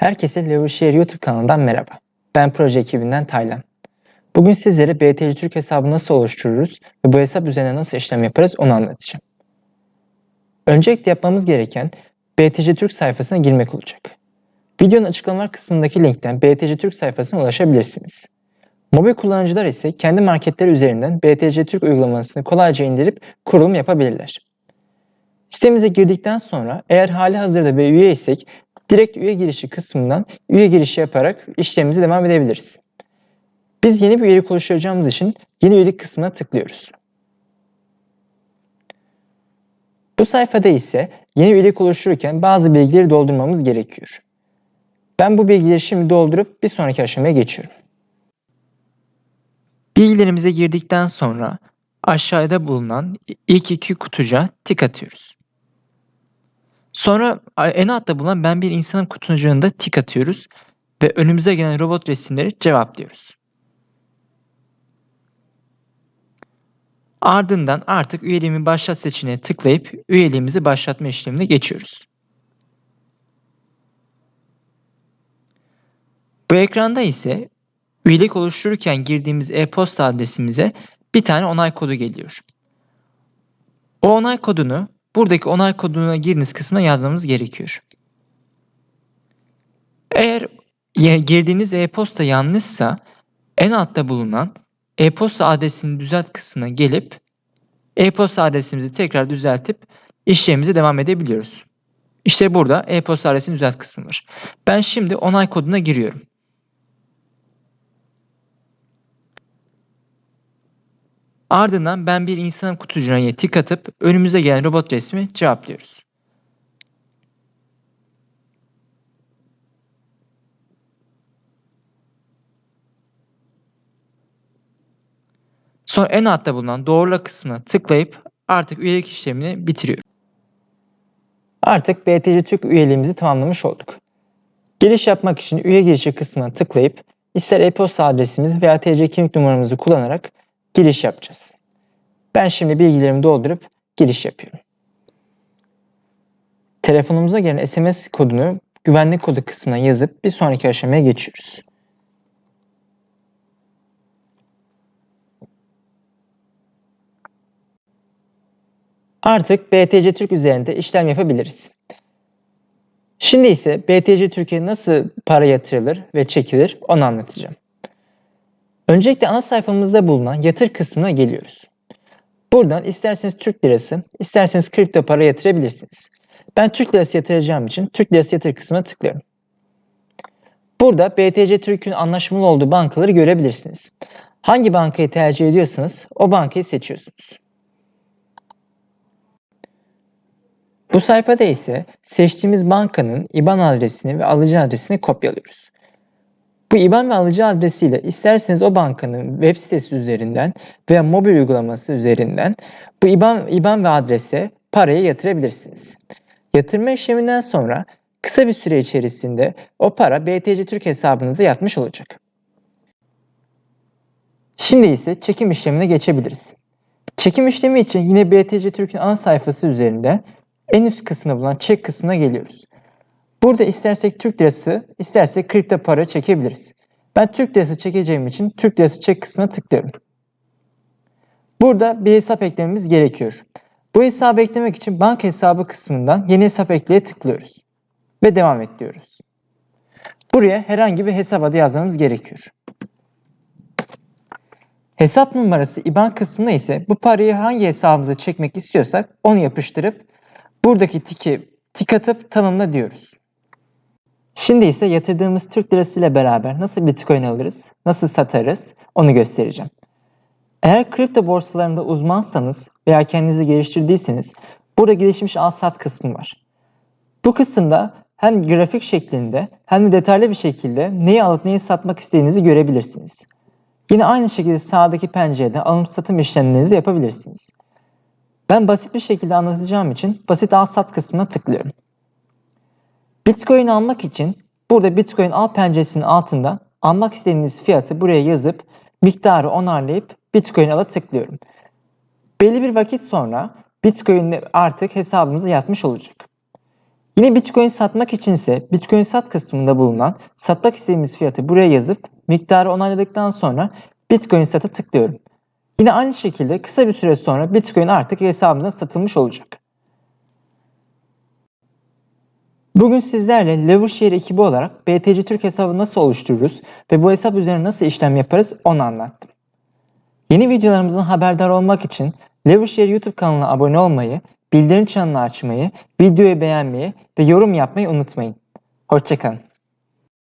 Herkese Levershare YouTube kanalından merhaba. Ben proje ekibinden Taylan. Bugün sizlere BTC Türk hesabı nasıl oluştururuz ve bu hesap üzerine nasıl işlem yaparız onu anlatacağım. Öncelikle yapmamız gereken BTC Türk sayfasına girmek olacak. Videonun açıklamalar kısmındaki linkten BTC Türk sayfasına ulaşabilirsiniz. Mobil kullanıcılar ise kendi marketleri üzerinden BTC Türk uygulamasını kolayca indirip kurulum yapabilirler. Sitemize girdikten sonra eğer hali hazırda bir üye isek direkt üye girişi kısmından üye girişi yaparak işlemimize devam edebiliriz. Biz yeni bir üyelik oluşturacağımız için yeni üyelik kısmına tıklıyoruz. Bu sayfada ise yeni üyelik oluştururken bazı bilgileri doldurmamız gerekiyor. Ben bu bilgileri şimdi doldurup bir sonraki aşamaya geçiyorum. Bilgilerimize girdikten sonra aşağıda bulunan ilk iki kutuca tik atıyoruz. Sonra en altta bulunan ben bir insanım kutucuğunda tik atıyoruz ve önümüze gelen robot resimleri cevaplıyoruz. Ardından artık üyeliğimi başlat seçeneğine tıklayıp üyeliğimizi başlatma işlemine geçiyoruz. Bu ekranda ise üyelik oluştururken girdiğimiz e-posta adresimize bir tane onay kodu geliyor. O onay kodunu buradaki onay koduna giriniz kısmına yazmamız gerekiyor. Eğer girdiğiniz e-posta yanlışsa en altta bulunan e-posta adresini düzelt kısmına gelip e-posta adresimizi tekrar düzeltip işlemimize devam edebiliyoruz. İşte burada e-posta adresini düzelt kısmı var. Ben şimdi onay koduna giriyorum. Ardından ben bir insanım kutucuğuna tik atıp önümüze gelen robot resmi cevaplıyoruz. Sonra en altta bulunan doğrula kısmına tıklayıp artık üyelik işlemini bitiriyorum. Artık BTC Türk üyeliğimizi tamamlamış olduk. Giriş yapmak için üye girişi kısmına tıklayıp ister e-posta adresimiz veya TC kimlik numaramızı kullanarak giriş yapacağız. Ben şimdi bilgilerimi doldurup giriş yapıyorum. Telefonumuza gelen SMS kodunu güvenlik kodu kısmına yazıp bir sonraki aşamaya geçiyoruz. Artık BTC Türk üzerinde işlem yapabiliriz. Şimdi ise BTC Türkiye nasıl para yatırılır ve çekilir onu anlatacağım. Öncelikle ana sayfamızda bulunan yatır kısmına geliyoruz. Buradan isterseniz Türk lirası, isterseniz kripto para yatırabilirsiniz. Ben Türk lirası yatıracağım için Türk lirası yatır kısmına tıklıyorum. Burada BTC Türk'ün anlaşmalı olduğu bankaları görebilirsiniz. Hangi bankayı tercih ediyorsanız o bankayı seçiyorsunuz. Bu sayfada ise seçtiğimiz bankanın IBAN adresini ve alıcı adresini kopyalıyoruz. Bu IBAN ve alıcı adresiyle isterseniz o bankanın web sitesi üzerinden veya mobil uygulaması üzerinden bu IBAN, IBAN ve adrese parayı yatırabilirsiniz. Yatırma işleminden sonra kısa bir süre içerisinde o para BTC Türk hesabınıza yatmış olacak. Şimdi ise çekim işlemine geçebiliriz. Çekim işlemi için yine BTC Türk'ün ana sayfası üzerinden en üst kısmına bulunan çek kısmına geliyoruz. Burada istersek Türk lirası, istersek kripto para çekebiliriz. Ben Türk lirası çekeceğim için Türk lirası çek kısmına tıklıyorum. Burada bir hesap eklememiz gerekiyor. Bu hesabı eklemek için banka hesabı kısmından yeni hesap ekleye tıklıyoruz. Ve devam et diyoruz. Buraya herhangi bir hesap adı yazmamız gerekiyor. Hesap numarası IBAN kısmına ise bu parayı hangi hesabımıza çekmek istiyorsak onu yapıştırıp buradaki tiki tik atıp tanımla diyoruz. Şimdi ise yatırdığımız Türk lirası ile beraber nasıl Bitcoin alırız, nasıl satarız onu göstereceğim. Eğer kripto borsalarında uzmansanız veya kendinizi geliştirdiyseniz burada gelişmiş al sat kısmı var. Bu kısımda hem grafik şeklinde hem de detaylı bir şekilde neyi alıp neyi satmak istediğinizi görebilirsiniz. Yine aynı şekilde sağdaki pencerede alım satım işlemlerinizi yapabilirsiniz. Ben basit bir şekilde anlatacağım için basit al sat kısmına tıklıyorum. Bitcoin almak için burada Bitcoin al penceresinin altında almak istediğiniz fiyatı buraya yazıp miktarı onarlayıp Bitcoin ala tıklıyorum. Belli bir vakit sonra Bitcoin artık hesabımıza yatmış olacak. Yine Bitcoin satmak için ise Bitcoin sat kısmında bulunan satmak istediğimiz fiyatı buraya yazıp miktarı onayladıktan sonra Bitcoin satı tıklıyorum. Yine aynı şekilde kısa bir süre sonra Bitcoin artık hesabımıza satılmış olacak. Bugün sizlerle Levershare ekibi olarak BTC Türk hesabı nasıl oluştururuz ve bu hesap üzerine nasıl işlem yaparız onu anlattım. Yeni videolarımızdan haberdar olmak için Levershare YouTube kanalına abone olmayı, bildirim çanını açmayı, videoyu beğenmeyi ve yorum yapmayı unutmayın. Hoşçakalın.